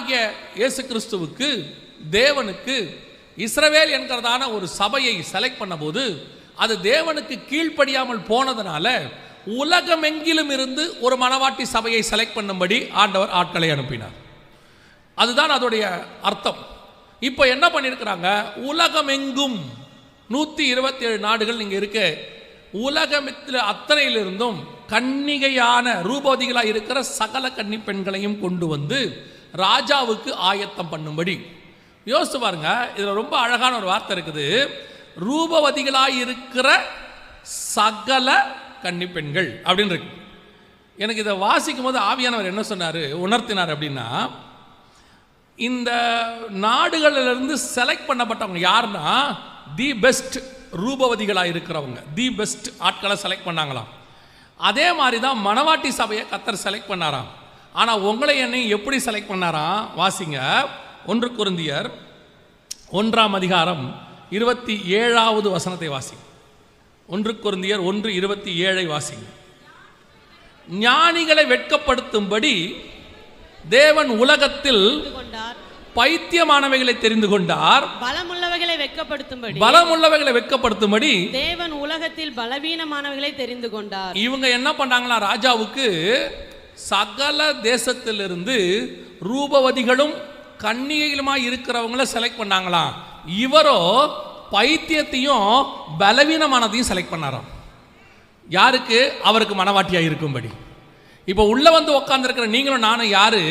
ஆண்டவராகிய இயேசு கிறிஸ்துவுக்கு தேவனுக்கு இஸ்ரவேல் என்கிறதான ஒரு சபையை செலக்ட் பண்ணபோது அது தேவனுக்கு கீழ்ப்படியாமல் போனதுனால உலகமெங்கிலும் இருந்து ஒரு மனவாட்டி சபையை செலக்ட் பண்ணும்படி ஆண்டவர் ஆட்களை அனுப்பினார். அதுதான் அதோடைய அர்த்தம். இப்போ என்ன பண்ணியிருக்கிறாங்க உலகமெங்கும் நூற்றி இருபத்தி ஏழு நாடுகள் இங்கே இருக்க. உலகத்தில் அத்தனையிலிருந்தும் கன்னிகையான ரூபோதிகளாக இருக்கிற சகல கன்னி பெண்களையும் கொண்டு வந்து ராஜாவுக்கு ஆயத்தம் பண்ணும்படி. யோசித்து பாருங்க இதில் ரொம்ப அழகான ஒரு வார்த்தை இருக்குது. ரூபவதிகளாக இருக்கிற சகல கன்னி பெண்கள் அப்படின்னு இருக்கு. எனக்கு இதை வாசிக்கும் போது ஆவியானவர் என்ன சொன்னார் உணர்த்தினார் அப்படின்னா இந்த நாடுகளிலிருந்து செலக்ட் பண்ணப்பட்டவங்க யாருன்னா தி பெஸ்ட் ரூபவதிகளாக இருக்கிறவங்க. தி பெஸ்ட் ஆட்களை செலக்ட் பண்ணாங்களாம். அதே மாதிரி தான் மணவாட்டி சபையை கத்தர் செலக்ட் பண்ணாராம். ஆனால் உங்களை என்னையும் எப்படி செலக்ட் பண்ணாராம் வாசிங்க. ஒன்று குருந்தியர் ஒன்றாம் அதிகாரம் இருபத்தி ஏழாவது வசனத்தை வாசி ஒன்று குருந்தியர் ஒன்று இருபத்தி ஏழை வாசிங்க. ஞானிகளை வெட்கப்படுத்தும்படி தேவன் உலகத்தில் பைத்தியமானவைகளை தெரிந்து கொண்டார் பலமுள்ளவைகளை வெட்கப்படுத்தும்படி. பலமுள்ளவைகளை வெட்கப்படுத்தும்படி தேவன் உலகத்தில் பலவீனமானவைகளை தெரிந்து கொண்டார் இவங்க என்ன பண்ணாங்களா ராஜாவுக்கு சகல தேசத்திலிருந்து ரூபவதிகளும் கன்னிகைகளுமாய் இருக்கிறவங்கள செலக்ட் பண்ணாங்களாம். இவரோ பைத்தியத்தையும் பலவீனமானதையும் செலக்ட் பண்ணாராம். யாருக்கு? அவருக்கு மனவாட்டியாக இருக்கும்படி. இப்போ உள்ளே வந்து உட்காந்துருக்கிற நீங்களும் நானும் யாரு?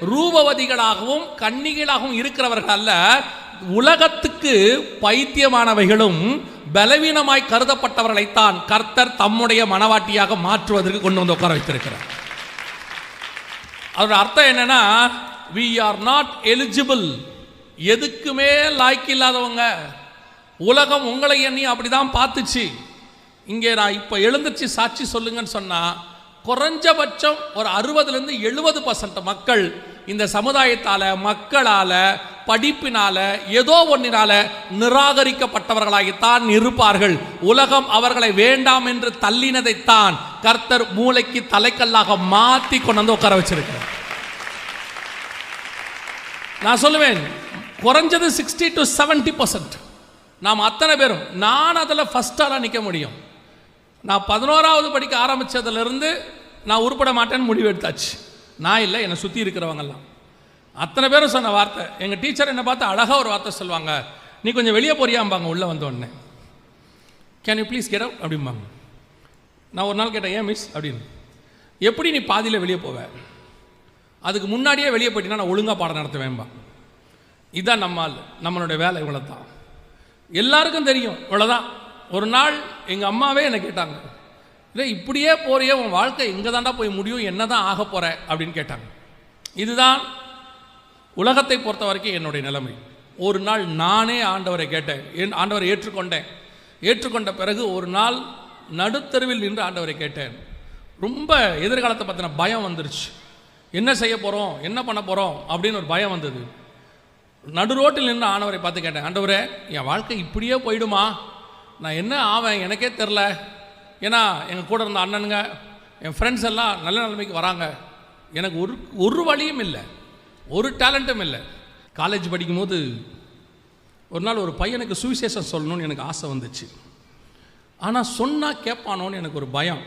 ரூபவதிகளாகவும் கன்னிகளாகவும் இருக்கிறவர்கள் அல்ல. உலகத்துக்கு பைத்தியமானவைகளும் பலவீனமாய் கருதப்பட்டவர்களைத்தான் கர்த்தர் தம்முடைய மனவாட்டியாக மாற்றுவதற்கு கொண்டு வந்து உட்கார வைத்திருக்கிறார். அதோட அர்த்தம் என்னன்னா வி ஆர் நாட் எலிஜிபிள் எதுக்குமே லாய்க்கு இல்லாதவங்க? உலகம் உங்களை எண்ணி அப்படிதான் பார்த்துச்சு. இங்கே நான் இப்போ எழுந்துச்சு சாட்சி சொல்லுங்கன்னு சொன்னால் குறைஞ்சபட்சம் ஒரு அறுபதுலேருந்து எழுபது பர்சன்ட் மக்கள் இந்த சமுதாயத்தால் மக்களால் படிப்பினால ஏதோ ஒன்றினால நிராகரிக்கப்பட்டவர்களாகித்தான் இருப்பார்கள். உலகம் அவர்களை வேண்டாம் என்று தள்ளினதைத்தான் கர்த்தர் மூளைக்கு தலைக்கல்லாக மாற்றி கொண்டு வந்து உட்கார வச்சிருக்கிறார். நான் சொல்லுவேன் குறைஞ்சது சிக்ஸ்டி டு செவன்டி பர்சன்ட் நாம் அத்தனை பேரும் நான் அதில் ஃபஸ்ட்டாக நிற்க முடியும். நான் பதினோராவது படிக்க ஆரம்பித்ததுலேருந்து நான் உருப்பட மாட்டேன்னு முடிவு எடுத்தாச்சு நான் இல்லை என்னை சுற்றி இருக்கிறவங்கெல்லாம். அத்தனை பேரும் சொன்ன வார்த்தை. எங்கள் டீச்சர் என்னை பார்த்து அழகாக ஒரு வார்த்தை சொல்லுவாங்க. நீ கொஞ்சம் வெளியே போறியாம்பாங்க உள்ளே வந்த உடனே கேன் யூ ப்ளீஸ் கெட் அப்படிம்பாங்க. நான் ஒரு நாள் கேட்டேன் ஏன் மிஸ் அப்படின்னு. எப்படி நீ பாதியில் வெளியே போவ? அதுக்கு முன்னாடியே வெளியே போயிட்டீங்கன்னா நான் ஒழுங்காக பாடம் நடத்துவேன்பா. இதுதான் நம்மால் நம்மளுடைய வேலை இவ்வளோ தான் எல்லாருக்கும் தெரியும். இவ்வளோதான் ஒரு நாள் எங்கள் அம்மாவே என்னை கேட்டாங்க. இல்லை இப்படியே போறியே உன் வாழ்க்கை இங்கே தாண்டா போய் முடியும் என்ன தான் ஆக போகிற அப்படின்னு கேட்டாங்க. இதுதான் உலகத்தை பொறுத்த வரைக்கும் என்னுடைய நிலைமை. ஒரு நாள் நானே ஆண்டவரை கேட்டேன் என் ஆண்டவரை ஏற்றுக்கொண்டேன். ஏற்றுக்கொண்ட பிறகு ஒரு நாள் நடுத்தருவில் நின்று ஆண்டவரை கேட்டேன். ரொம்ப எதிர்காலத்தை பற்றின பயம் வந்துருச்சு. என்ன செய்ய போகிறோம் என்ன பண்ண போகிறோம் அப்படின்னு ஒரு பயம் வந்தது. நடு ரோட்டில் நின்று ஆண்டவரை பார்த்து கேட்டேன் ஆண்டவரே என் வாழ்க்கை இப்படியே போயிடுமா? நான் என்ன ஆவேன் எனக்கே தெரில ஏன்னா எங்கள் கூட இருந்த அண்ணனுங்க என் ஃப்ரெண்ட்ஸ் எல்லாம் நல்ல நிலைமைக்கு வராங்க. எனக்கு ஒரு ஒரு வழியும் இல்லை. ஒரு டேலண்ட்டும் இல்லை. காலேஜ் படிக்கும்போது ஒரு நாள் ஒரு பையனுக்கு சுவிசேஷம் சொல்லணும்னு எனக்கு ஆசை வந்துச்சு. ஆனால் சொன்னால் கேட்பானோன்னு எனக்கு ஒரு பயம்.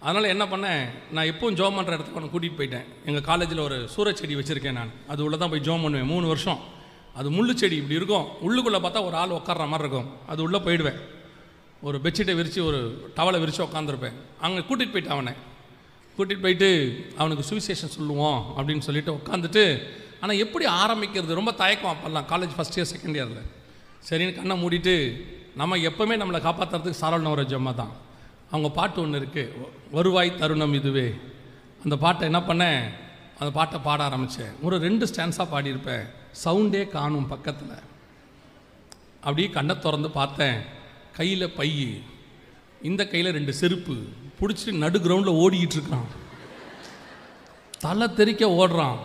அதனால் என்ன பண்ணேன் நான் எப்பவும் ஜோம் பண்ணுற இடத்துக்கு ஒன்று கூட்டிகிட்டு போயிட்டேன். எங்கள் காலேஜில் ஒரு சூரச்செடி வச்சுருக்கேன் நான். அது உள்ளே தான் போய் ஜோம் பண்ணுவேன் மூணு வருஷம். அது முள்ளு செடி இப்படி இருக்கும். உள்ளுக்குள்ளே பார்த்தா ஒரு ஆள் உட்கார்ற மாதிரி இருக்கும். அது உள்ளே போயிடுவேன். ஒரு பெட்ஷீட்டை விரித்து ஒரு டவலை விரித்து உட்காந்துருப்பேன் அங்கே கூட்டிகிட்டு போயிட்டேன் அவனை. கூட்டிகிட்டு போயிட்டு அவனுக்கு சுவிசேஷன் சொல்லுவோம் அப்படின்னு சொல்லிட்டு உட்காந்துட்டு ஆனால் எப்படி ஆரம்பிக்கிறது? ரொம்ப தயக்கம் அப்போல்லாம் காலேஜ் ஃபஸ்ட் இயர் செகண்ட் இயரில் சரின்னு கண்ணை மூடிட்டு நம்ம எப்போவுமே நம்மளை காப்பாற்றுறதுக்கு சாரல் நவரஜ் அம்மா தான். அவங்க பாட்டு ஒன்று இருக்குது வருவாய் தருணம் இதுவே. அந்த பாட்டை என்ன பண்ணேன்? அந்த பாட்டை பாட ஆரம்பித்தேன் ஒரு ரெண்டு ஸ்டான்ஸாக பாடியிருப்பேன் சவுண்டே காணும் பக்கத்தில். அப்படியே கண்ணை திறந்து பார்த்தேன். கையில் பை இந்த கையில் ரெண்டு செருப்பு பிடிச்சிட்டு நடு கிரவுண்டில் ஓடிக்கிட்டு இருக்கிறான். தலை தெறிக்க ஓடுறான்.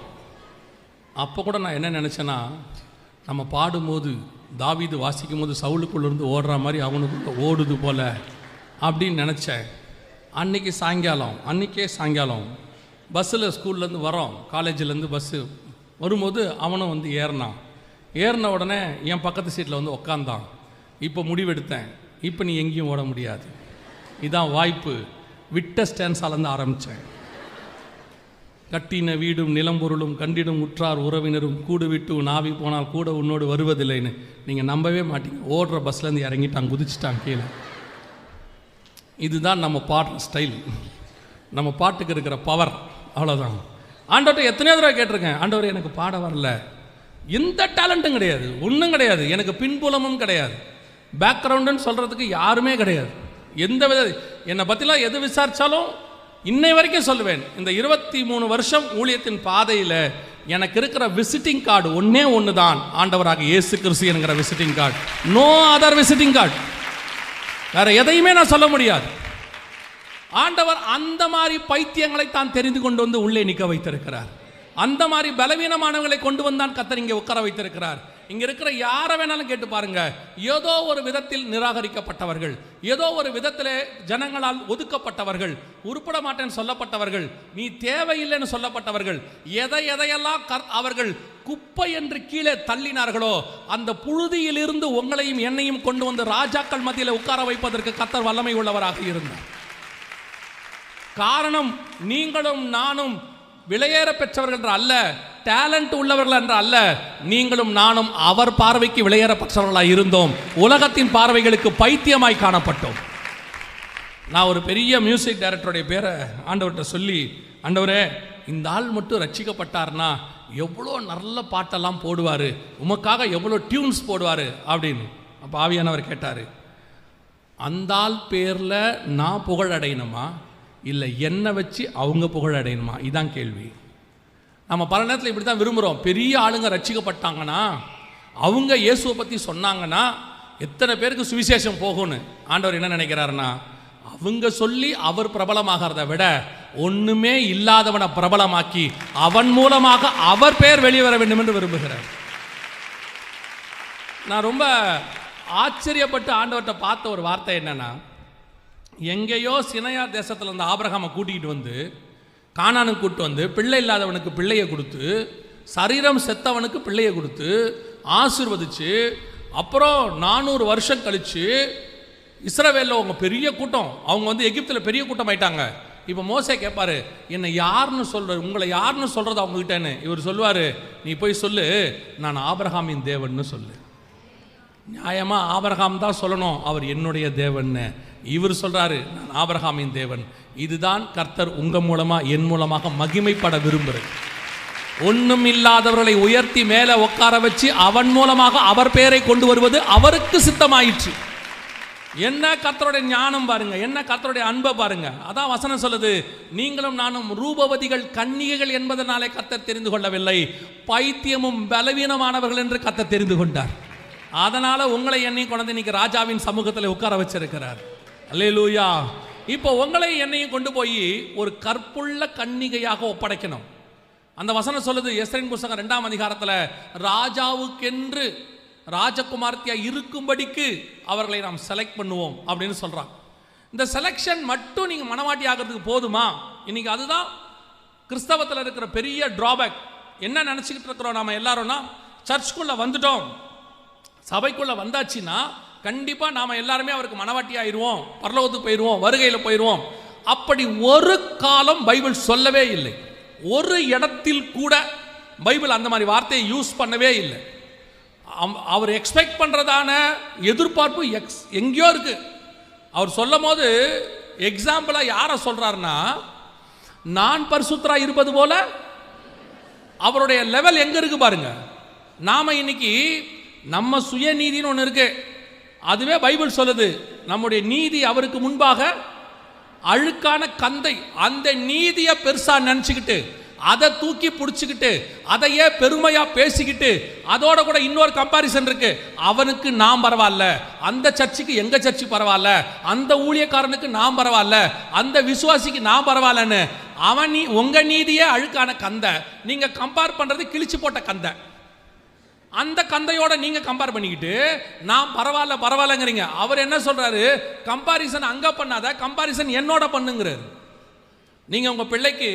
அப்போ கூட நான் என்ன நினச்சேன்னா நம்ம பாடும்போது தாவிது வாசிக்கும் போது சவுளுக்குள்ளேருந்து ஓடுற மாதிரி அவனுக்குள்ள ஓடுது போல அப்படின்னு நினச்சேன். அன்னைக்கு சாயங்காலம் அன்றைக்கே சாயங்காலம் பஸ்ஸில் ஸ்கூல்லேருந்து வரோம் காலேஜிலேருந்து பஸ்ஸு வரும்போது அவனும் வந்து ஏறினான். ஏறின உடனே என் பக்கத்து சீட்டில் வந்து உக்காந்தான். இப்போ முடிவெடுத்தேன். இப்போ நீ எங்கேயும் ஓட முடியாது. இதான் வாய்ப்பு. விட்ட ஸ்டான்ஸாலேருந்து ஆரம்பித்தேன் கட்டின வீடும் நிலம்பொருளும் கண்டிடும் உற்றார் உறவினரும் கூடு விட்டு நாவி போனால் கூட உன்னோடு வருவதில்லைன்னு நீங்கள் நம்பவே மாட்டீங்க. ஓடுற பஸ்லேருந்து இறங்கிட்டாங்க குதிச்சிட்டான் கீழே. இதுதான் நம்ம பாடுற ஸ்டைல் நம்ம பாட்டுக்கு இருக்கிற பவர் அவ்வளோதான் ஆண்டவர்கிட்ட எத்தனையோ தடவை கேட்டிருக்கேன். ஆண்டவர் எனக்கு பாட வரல. எந்த டேலண்ட்டும் கிடையாது. ஒன்றும் கிடையாது. எனக்கு பின்புலமும் கிடையாது. பேக்ரவுண்டுன்னு சொல்கிறதுக்கு யாருமே கிடையாது. எந்த வித என்னை பற்றிலாம் எது விசாரித்தாலும் இன்னை வரைக்கும் சொல்லுவேன். இந்த இருபத்தி மூணு வருஷம் ஊழியத்தின் பாதையில் எனக்கு இருக்கிற விசிட்டிங் கார்டு ஒன்றே ஒன்று தான் ஆண்டவராக இயேசு கிறிஸ்து என்கிற visiting card no other visiting card வேற எதையுமே நான் சொல்ல முடியாது. ஆண்டவர் அந்த மாதிரி பைத்தியங்களை தான் தெரிந்து கொண்டு வந்து உள்ளே நிற்க வைத்திருக்கிறார். அந்த மாதிரி பலவீனமானவர்களை கொண்டு வந்தான் கத்தர் இங்கே உட்கார வைத்திருக்கிறார். இங்க இருக்கிற யாரை வேணாலும் கேட்டு பாருங்க. ஏதோ ஒரு விதத்தில் நிராகரிக்கப்பட்டவர்கள் ஏதோ ஒரு விதத்திலே ஜனங்களால் ஒதுக்கப்பட்டவர்கள் உருப்பட மாட்டேன்னு சொல்லப்பட்டவர்கள் நீ தேவையில்லைன்னு சொல்லப்பட்டவர்கள் எதை எதையெல்லாம் கர்- அவர்கள் குப்பை என்று கீழே தள்ளினார்களோ அந்த புழுதியிலிருந்து உங்களையும் என்னையும் கொண்டு வந்து ராஜாக்கள் மத்தியில் உட்கார வைப்பதற்கு கத்தர் வல்லமை உள்ளவராக இருந்தார். காரணம் நீங்களும் நானும் விலையேற பெற்றவர்கள் அல்ல. டேலண்ட் உள்ளவர்கள் என்று அல்ல நீங்களும் நானும் அவர் பார்வைக்கு விலையேற பெற்றவர்களாக இருந்தோம். உலகத்தின் பார்வைகளுக்கு பைத்தியமாய் காணப்பட்டோம். நான் ஒரு பெரிய மியூசிக் டைரக்டருடைய பேரை ஆண்டவர்கிட்ட சொல்லி ஆண்டவரே இந்த ஆள் மட்டும் ரட்சிக்கப்பட்டார்னா எவ்வளோ நல்ல பாட்டெல்லாம் போடுவார்? உமக்காக எவ்வளோ டியூன்ஸ் போடுவார்? அப்படின்னு. அப்போ ஆவியானவர் கேட்டார் அந்த ஆள் பேரில் நான் புகழ் அடையணுமா இல்லை என்னை வச்சு அவங்க புகழ் அடையணுமா இதான் கேள்வி. நம்ம பல நேரத்தில் இப்படி தான் விரும்புகிறோம் பெரிய ஆளுங்க ரட்சிக்கப்பட்டாங்கன்னா அவங்க இயேசுவை பற்றி சொன்னாங்கன்னா எத்தனை பேருக்கு சுவிசேஷம் போகும்னு ஆண்டவர் என்ன நினைக்கிறாருன்னா அவங்க சொல்லி அவர் பிரபலமாகிறத விட ஒன்றுமே இல்லாதவனை பிரபலமாக்கி அவன் மூலமாக அவர் பெயர் வெளிவர வேண்டும் என்று விரும்புகிறார். நான் ரொம்ப ஆச்சரியப்பட்டு ஆண்டவர்கிட்ட பார்த்த ஒரு வார்த்தை என்னன்னா எங்கேயோ சினையா தேசத்தில் இருந்த ஆபிரகாமை கூட்டிகிட்டு வந்து காணானுக்கு கூட்டு வந்து பிள்ளை இல்லாதவனுக்கு பிள்ளையை கொடுத்து சரீரம் செத்தவனுக்கு பிள்ளையை கொடுத்து ஆசிர்வதிச்சு அப்புறம் நானூறு வருஷம் கழித்து இஸ்ரவேலில் அவங்க பெரிய கூட்டம் அவங்க வந்து எகிப்தில் பெரிய கூட்டம் ஆயிட்டாங்க. இப்போ மோசே கேட்பாரு என்னை யாருன்னு சொல்கிற உங்களை யாருன்னு சொல்கிறது அவங்ககிட்டன்னு இவர் சொல்லுவார் நீ போய் சொல்லு நான் ஆபரகாமின் தேவன்னு சொல்லு. நியாயமாக ஆபரகாம் தான் சொல்லணும் அவர் என்னுடைய தேவன்னு. இவர் சொல்கிறாரு நான் ஆபரகாமின் தேவன். இதுதான் கர்த்தர் உங்கள் மூலமாக என் மூலமாக மகிமைப்பட விரும்புகிறேன். ஒன்றும் இல்லாதவர்களை உயர்த்தி மேலே உட்கார வச்சு அவன் மூலமாக அவர் பெயரை கொண்டு வருவது அவருக்கு சித்தமாயிற்று. என்ன கர்த்தருடைய ஞானம் பாருங்க என்ன கர்த்தருடைய அன்பை பாருங்க. அதான் வசனம் சொல்லுது நீங்களும் நானும் ரூபவதிகள் கன்னிகைகள் என்பதனாலே கத்தர் தெரிந்து கொள்ளவில்லை. பைத்தியமும் பலவீனமானவர்கள் என்று கத்தர் தெரிந்து கொண்டார். அதனால உங்களை என்னையும் கொண்டு இன்னைக்கு ராஜாவின் சமூகத்தில் உட்கார வச்சிருக்கிறார். அல்லேலூயா இப்போ உங்களை என்னையும் கொண்டு போய் ஒரு கற்புள்ள கன்னிகையாக ஒப்படைக்கணும். அந்த வசனம் சொல்லுது எஸ்ரின் புஸ்தகம் ரெண்டாம் அதிகாரத்தில் ராஜாவுக்கென்று ராஜகுமார்த்தியாக இருக்கும்படிக்கு அவர்களை நாம் செலக்ட் பண்ணுவோம் அப்படின்னு சொல்கிறான் இந்த செலெக்ஷன் மட்டும் நீங்கள் மனவாட்டி ஆகிறதுக்கு போதுமா? இன்னைக்கு அதுதான் கிறிஸ்தவத்தில் இருக்கிற பெரிய ட்ராபேக் என்ன நினச்சிக்கிட்டு இருக்கிறோம் நாம் எல்லாரும்னா சர்ச்சுக்குள்ளே வந்துட்டோம். சபைக்குள்ளே வந்தாச்சுன்னா கண்டிப்பாக நாம் எல்லாருமே அவருக்கு மனவாட்டி ஆயிடுவோம் பரலோகத்துக்கு போயிடுவோம் வருகையில் போயிடுவோம். அப்படி ஒரு காலம் பைபிள் சொல்லவே இல்லை. ஒரு இடத்தில் கூட பைபிள் அந்த மாதிரி வார்த்தையை யூஸ் பண்ணவே இல்லை. அவர் எக்ஸ்பெக்ட் பண்ணுறதான எதிர்பார்ப்பு எக்ஸ் எங்கேயோ இருக்கு. அவர் சொல்லும் போது எக்ஸாம்பிளாக யாரை சொல்கிறாருன்னா நான் பரிசுத்தராக இருப்பது போல அவருடைய லெவல் எங்கே இருக்கு பாருங்க. நாம் இன்னைக்கு நம்ம சுயநீதின்னு ஒன்று இருக்குது அதுவே பைபிள் சொல்லுது நம்முடைய நீதி அவருக்கு முன்பாக அழுக்கான கந்தை அந்த நீதியை பெருசாக நினச்சிக்கிட்டு அதை தூக்கி பிடிச்சிக்கிட்டு அதையே பெருமையாக பேசிக்கிட்டு அதோட கூட இன்னொரு கம்பாரிசன் இருக்கு. அவனுக்கு நாம் பரவாயில்ல. அந்த சர்ச்சுக்கு எங்கள் சர்ச்சு பரவாயில்ல? அந்த ஊழியக்காரனுக்கு நாம் பரவாயில்ல. அந்த விசுவாசிக்கு நான் பரவாயில்லன்னு அவன் நீ உங்கள் நீதியே அழுக்கான கந்தை. நீங்கள் கம்பேர் பண்ணுறது கிழிச்சு போட்ட கந்தை. அந்த கந்தையோட நீங்க கம்பேர் பண்ணிக்கிட்டு நான் பரவாயில்ல பரவாயில்லங்கிறீங்க. அவர் என்ன சொல்றாரு? கம்பாரிசன் அங்க பண்ணாத கம்பாரிசன் என்னோட பண்ணுங்கிறாரு. நீங்க உங்க பிள்ளைக்கு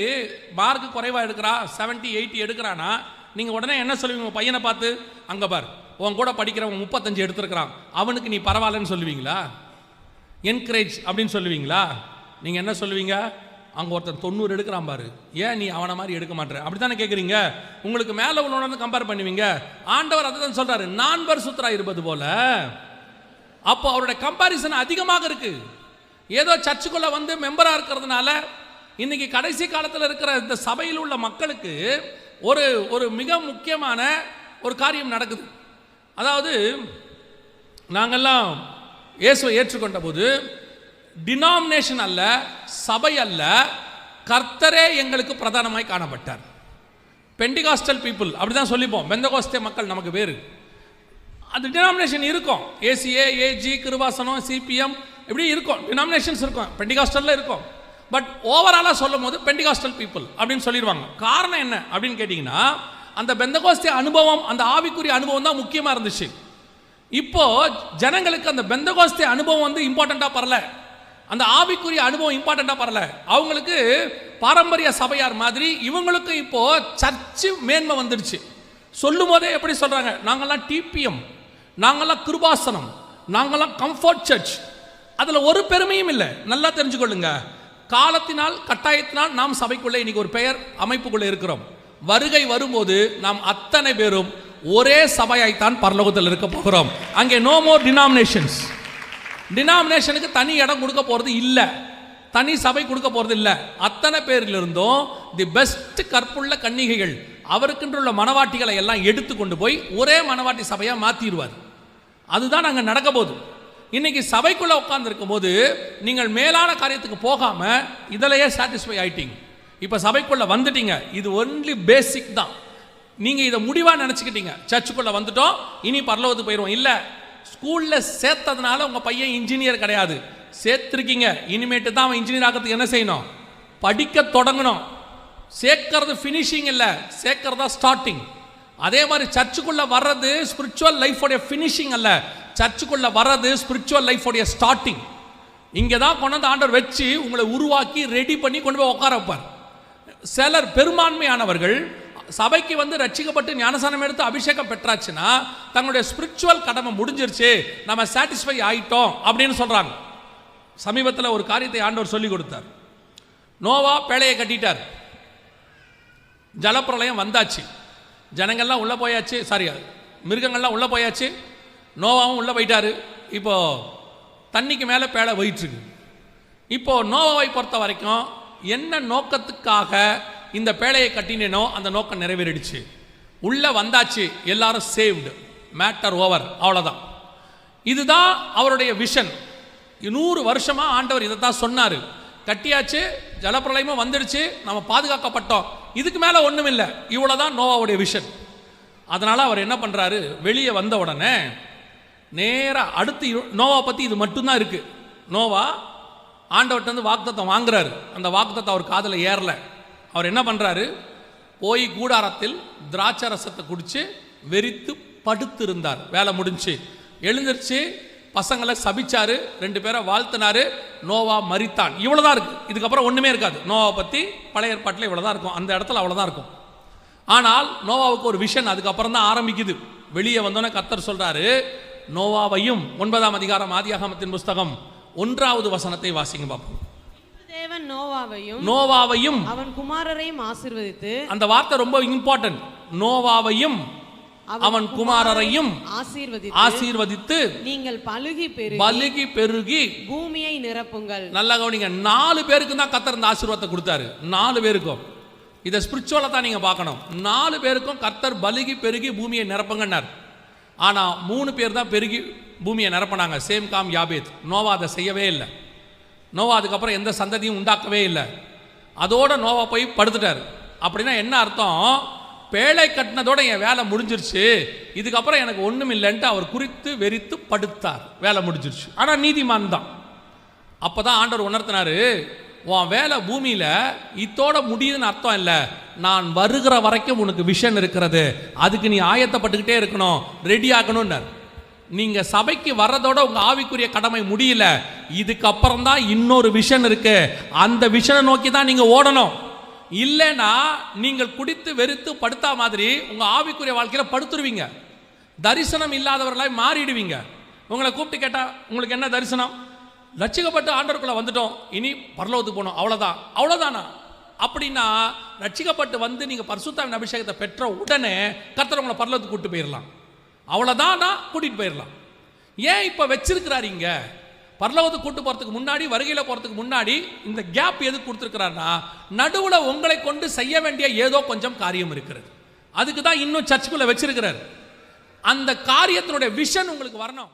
மார்க் குறைவா எடுக்கிறா 70 எயிட்டி எடுக்கிறானா நீங்கள் உடனே என்ன சொல்லுவீங்க? உங்க பையனை பார்த்து அங்கே பார் உன் கூட படிக்கிறவன் முப்பத்தஞ்சு எடுத்திருக்கிறான். அவனுக்கு நீ பரவாயில்லன்னு சொல்லுவீங்களா? என்கரேஜ் அப்படின்னு சொல்லுவீங்களா? நீங்கள் என்ன சொல்லுவீங்க? அங்கே ஒருத்தன் தொண்ணூறு எடுக்கிறான் பாரு. ஏன் நீ அவனை மாதிரி எடுக்க மாட்டேற? அப்படி தானே கேட்குறீங்க உங்களுக்கு மேலே உள்ளவன கம்பேர் பண்ணுவீங்க. ஆண்டவர் அதை தான் சொல்கிறாரு நான் சுத்தரா இருப்பது போல. அப்போ அவருடைய கம்பாரிசன் அதிகமாக இருக்கு. ஏதோ சர்ச்சுக்குள்ளே வந்து மெம்பராக இருக்கிறதுனால இன்னைக்கு கடைசி காலத்தில் இருக்கிற இந்த சபையில் உள்ள மக்களுக்கு ஒரு ஒரு மிக முக்கியமான ஒரு காரியம் நடக்குது. அதாவது நாங்கள்லாம் இயேசுவை ஏற்றுக்கொண்ட போது டினாமினேஷன் அல்ல சபை அல்ல கர்த்தரே எங்களுக்கு பிரதானமாய் காணப்பட்டார். பெண்டிகாஸ்டல் பீப்புள் அப்படி தான் சொல்லிப்போம். பெந்தகோஸ்தே மக்கள் நமக்கு வேறு. அது டினாமினேஷன் இருக்கும். ஏசிஏ ஏஜி கிருவாசனம் சிபிஎம் இப்படி இருக்கும். டினாமினேஷன்ஸ் இருக்கும். பெண்டிகாஸ்டலில் இருக்கும். பட் ஓவராலாக சொல்லும் போது பெண்டிகாஸ்டல் பீப்புள் அப்படின்னு சொல்லிடுவாங்க. காரணம் என்ன அப்படின்னு கேட்டிங்கன்னா அந்த பெந்தகோஸ்தே அனுபவம் அந்த ஆவிக்குரிய அனுபவம் தான் முக்கியமாக இருந்துச்சு. இப்போது ஜனங்களுக்கு அந்த பெந்தகோஸ்தே அனுபவம் வந்து இம்பார்ட்டண்ட்டாக பரல அந்த ஆவிக்குரிய அனுபவம் இம்பார்ட்டண்ட்டாக பரல. அவங்களுக்கு பாரம்பரிய சபையார் மாதிரி இவங்களுக்கும் இப்போ சர்ச்சு மேன்மை வந்துடுச்சு. சொல்லும் போதே எப்படி சொல்கிறாங்க நாங்கள்லாம் டிபிஎம் நாங்கெல்லாம் கிருபாசனம் நாங்கள்லாம் கம்ஃபர்ட் சர்ச் அதில் ஒரு பெருமையும் இல்லை. நல்லா தெரிஞ்சுக்கொள்ளுங்க. காலத்தினால் கட்டாயத்தினால் நாம் சபைக்குள்ளே இன்னைக்கு ஒரு பெயர் அமைப்புக்குள்ளே இருக்கிறோம். வருகை வரும்போது நாம் அத்தனை பேரும் ஒரே சபையாய்த்தான் பரலோகத்தில் இருக்க போகிறோம். அங்கே நோ மோர் டினாமினேஷன்ஸ் டினாமினேஷனுக்கு தனி இடம் கொடுக்க போகிறது இல்லை. தனி சபை கொடுக்க போகிறது இல்லை. அத்தனை பேரிலிருந்தும் தி பெஸ்ட் கற்புள்ள கன்னிகைகள் அவருக்குன்றுள்ள மனவாட்டிகளை எல்லாம் எடுத்து கொண்டு போய் ஒரே மனவாட்டி சபையாக மாற்றிடுவார் அதுதான் நாங்கள் நடக்க போகுது. இன்னைக்கு சபைக்குள்ளே உட்காந்துருக்கும் போது நீங்கள் மேலான காரியத்துக்கு போகாமல் இதிலையே சாட்டிஸ்ஃபை ஆயிட்டீங்க. இப்போ சபைக்குள்ளே வந்துட்டீங்க. இது ஒன்லி பேசிக் தான். நீங்கள் இதை முடிவாக நினச்சிக்கிட்டீங்க. சர்ச்சுக்குள்ளே வந்துட்டோம். இனி பரலோகத்துக்கு போயிடுவோம் இல்லை ஸ்கூலில் சேர்த்ததுனால உங்கள் பையன் இன்ஜினியர் கிடையாது. சேர்த்துருக்கீங்க. இனிமேட்டு தான் அவன் இன்ஜினியர் ஆகிறதுக்கு என்ன செய்யணும்? படிக்க தொடங்கணும். சேர்க்கறது ஃபினிஷிங் இல்லை. சேர்க்கறதா ஸ்டார்டிங் அதே மாதிரி சர்ச்சுக்குள்ளே வர்றது ஸ்பிரிச்சுவல் லைஃபோடைய ஃபினிஷிங் அல்ல. சர்ச்சுக்குள்ளே வர்றது ஸ்பிரிச்சுவல் லைஃபோடைய ஸ்டார்டிங் இங்கே தான் கொண்டு வந்து வச்சு உங்களை உருவாக்கி ரெடி பண்ணி கொண்டு போய் உட்கார வைப்பார். சிலர் பெரும்பான்மையானவர்கள் சபைக்கு வந்து ரட்சிக்கப்பட்டு ஞானசானம் எடுத்து அபிஷேகம் பெற்றாச்சுன்னா தங்களுடைய ஸ்பிரிச்சுவல் கடமை முடிஞ்சிருச்சு நம்ம சாட்டிஸ்ஃபை ஆயிட்டோம் அப்படின்னு சொல்கிறாங்க சமீபத்தில் ஒரு காரியத்தை ஆண்டவர் சொல்லி கொடுத்தார். நோவா பேழையை கட்டிட்டார். ஜலப்பிரளயம் வந்தாச்சு. ஜனங்கள்லாம் உள்ளே போயாச்சு சாரி மிருகங்கள்லாம் உள்ளே போயாச்சு. நோவாவும் உள்ளே போயிட்டார். இப்போது தண்ணிக்கு மேலே பேழை போயிட்டுருக்கு இப்போது நோவாவை பொறுத்த வரைக்கும் என்ன நோக்கத்துக்காக இந்த பேழையை கட்டினேனோ அந்த நோக்கம் நிறைவேறிடுச்சு. உள்ளே வந்தாச்சு எல்லாரும் சேவ்டு மேட்டர் ஓவர் அவ்வளோதான் இதுதான் அவருடைய விஷன் நூறு வருஷமாக ஆண்டவர் இதை தான் சொன்னார். கட்டியாச்சு ஜலப்பிரளயமும் வந்துடுச்சு நம்ம பாதுகாக்கப்பட்டோம். இதுக்கு மேலே ஒன்றும் இல்லை இவ்வளோதான் நோவாவுடைய விஷன் அதனால் அவர் என்ன பண்ணுறாரு வெளியே வந்த உடனே நேராக அடுத்து நோவா பற்றி இது மட்டும்தான் இருக்குது நோவா ஆண்டவர்கிட்ட வந்து வாக்குத்தத்தை வாங்குறாரு. அந்த வாக்குத்தத்தை அவர் காதில் ஏறல. அவர் என்ன பண்ணுறாரு போய் கூடாரத்தில் திராட்சை ரசத்தை குடித்து வெறித்து படுத்து இருந்தார் வேலை முடிஞ்சு. எழுந்திருச்சு பசங்களை சபிச்சாரு ரெண்டு பேரை வாழ்த்தினாரு. நோவா மரித்தான். இவ்வளோதான் இருக்குது இதுக்கப்புறம் ஒன்றுமே இருக்காது. நோவா பற்றி பழைய ஏற்பாட்டில் இவ்வளவுதான் இருக்கும். அந்த இடத்துல அவ்வளோதான் இருக்கும். ஆனால் நோவாவுக்கு ஒரு விஷன் அதுக்கப்புறம் தான் ஆரம்பிக்குது. வெளியே வந்தோன்னே கத்தர் சொல்கிறாரு நோவாவையும் ஒன்பதாம் அதிகாரம் ஆதியாகமத்தின் புஸ்தகம் ஒன்றாவது வசனத்தை வாசிங்க பார்ப்போம் தேவன் நோவாவையும் நோவாவையும் அவன் குமாரரையும் ஆசீர்வதித்து அந்த வார்த்தை ரொம்ப இம்பார்ட்டன்ட் நோவாவையும் அவன் குமாரரையும் ஆசீர்வதித்து ஆசீர்வதித்து நீங்கள் பலுகி பெருகி பலுகி பெருகி பூமியை நிரப்புங்கள். நல்லா கவனிங்க. நாலு பேருக்கு தான் கத்தர் இந்த ஆசீர்வாதத்தை கொடுத்தாரு. நாலு பேருக்கும். இதை ஸ்பிரிச்சுவலாக தான் நீங்கள் பார்க்கணும். நாலு பேருக்கும் கர்த்தர் பலுகி பெருகி பூமியை நிரப்புங்கன்னார். ஆனால் மூணு பேர் தான் பெருகி பூமியை நிரப்பினாங்க. Same com யாபேத். நோவா அதை செய்யவே இல்லை. நோவா அதுக்கப்புறம் எந்த சந்ததியும் உண்டாக்கவே இல்லை. அதோட நோவா போய் படுத்துட்டார். அப்படின்னா என்ன அர்த்தம்? பேழை கட்டினதோட என் வேலை முடிஞ்சிருச்சு. இதுக்கப்புறம் எனக்கு ஒன்றும் இல்லைன்ட்டு அவர் குறித்து வெறித்து படுத்தார். வேலை முடிஞ்சிருச்சு. ஆனால் நீதிமான் தான். அப்போ தான் ஆண்டவர் உணர்த்தினார் உன் வேலை பூமியில் இத்தோட முடியுதுன்னு அர்த்தம் இல்லை. நான் வருகிற வரைக்கும் உனக்கு விஷன் இருக்கிறது. அதுக்கு நீ ஆயத்தப்பட்டுக்கிட்டே இருக்கணும். ரெடி ஆகணும்னார். நீங்க சபைக்கு வர்றதோட உங்க ஆவிக்குரிய கடமை முடியல. இதுக்கப்புறம் தான் இன்னொரு விஷன் இருக்கு. அந்த விஷனை நோக்கி தான் நீங்க ஓடணும். இல்லைன்னா நீங்கள் குடித்து வெறுத்து படுத்தா மாதிரி உங்க ஆவிக்குரிய வாழ்க்கையில படுத்துருவீங்க. தரிசனம் இல்லாதவர்களாய் மாறிடுவீங்க. உங்களை கூப்பிட்டு கேட்டா உங்களுக்கு என்ன தரிசனம்? ரட்சிக்கப்பட்டு ஆண்டவருக்குள்ள வந்துட்டோம். இனி பரலோகத்துக்கு போகணும். அவ்வளோதான் அவ்வளோதானா அப்படின்னா ரட்சிக்கப்பட்டு வந்து நீங்கள் பரிசுத்தாவின் அபிஷேகத்தை பெற்ற உடனே கர்த்தர் உங்களை பரலோகத்துக்கு கூப்பிட்டு போயிடலாம் அவ்வளோதான் நான் கூட்டிகிட்டு போயிடலாம் ஏன் இப்போ வச்சிருக்கிறாரு இங்கே பரலோகத்துக்கு கூட்டு போகிறதுக்கு முன்னாடி வருகையில் போகிறதுக்கு முன்னாடி இந்த கேப் எதுக்கு கொடுத்துருக்கிறாருன்னா நடுவில் உங்களை கொண்டு செய்ய வேண்டிய ஏதோ கொஞ்சம் காரியம் இருக்கிறது. அதுக்கு தான் இன்னும் சர்ச்சுக்குள்ளே வச்சிருக்கிறார். அந்த காரியத்தினுடைய விஷன் உங்களுக்கு வரணும்.